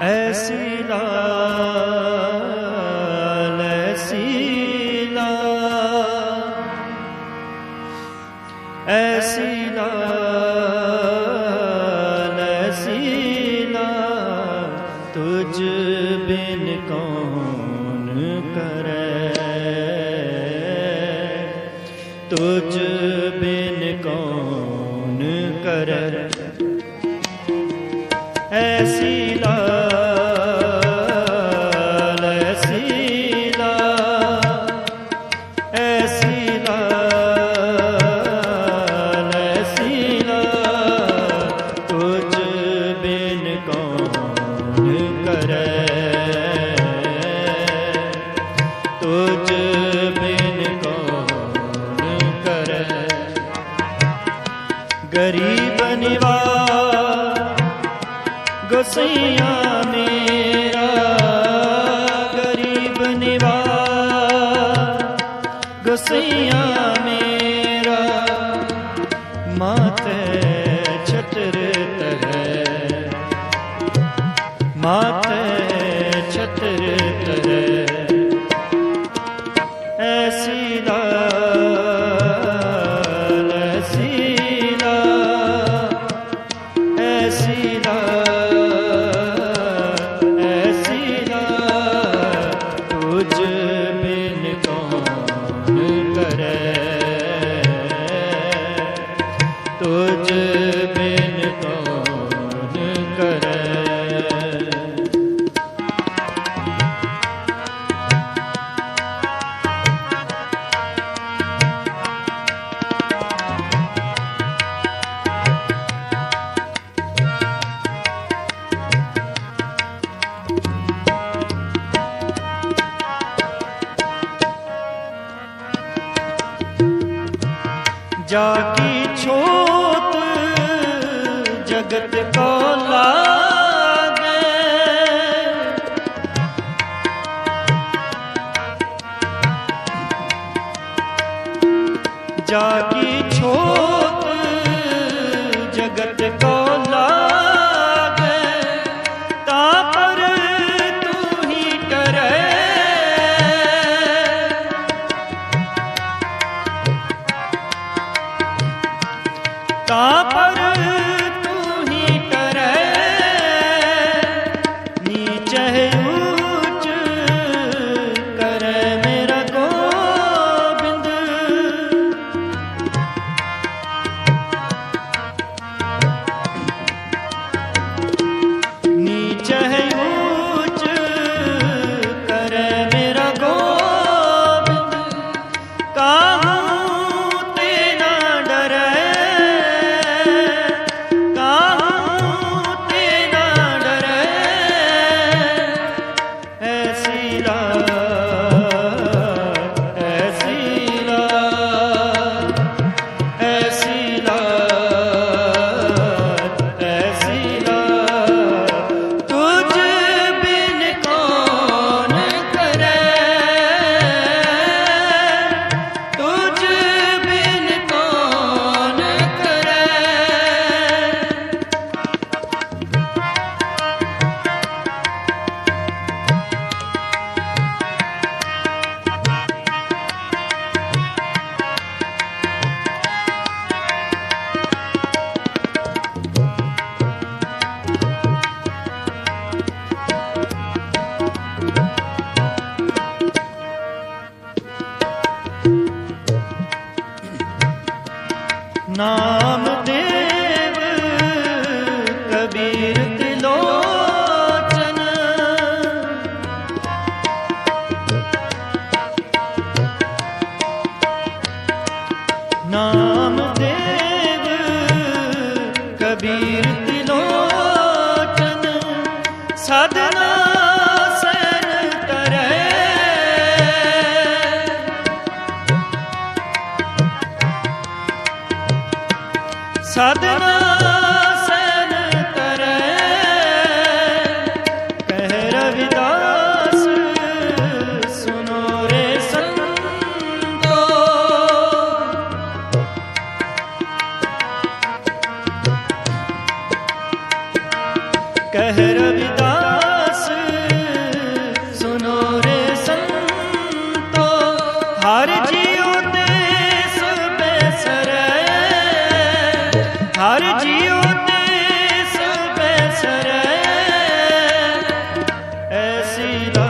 ਐਸੀ ਲਾਲ ਐਸੀ ਤੁਝ ਬਿਨ ਕੌਣ ਕਰੇ ਗਰੀਬ ਨਿਵਾ ਗੋਸਈਆ ਮੇਰਾ ਗਰੀਬ ਨਿਵਾ ਗੋਸਈਆ ਮੇਰਾ ਮਾਤੇ ਛਤਰ ਤਹ ਮਾਤੇ जागी छोत जगत को लागे जागी छोत जगत को मिला ਨਾਮ ਦੇਵ ਕਬੀਰ ਤਿਲੋਚਨ। ਨਾਮ ਦੇਵ ਕਬੀਰ ਤਿਲੋਚਨ। ਸਦ ਹਰ ਜੀਉ ਦੇਸ ਬੈਸਰੈ ਹਰ ਜੀਉ ਦੇਸ ਬੈਸਰੈ ਐਸੀ ਲਾ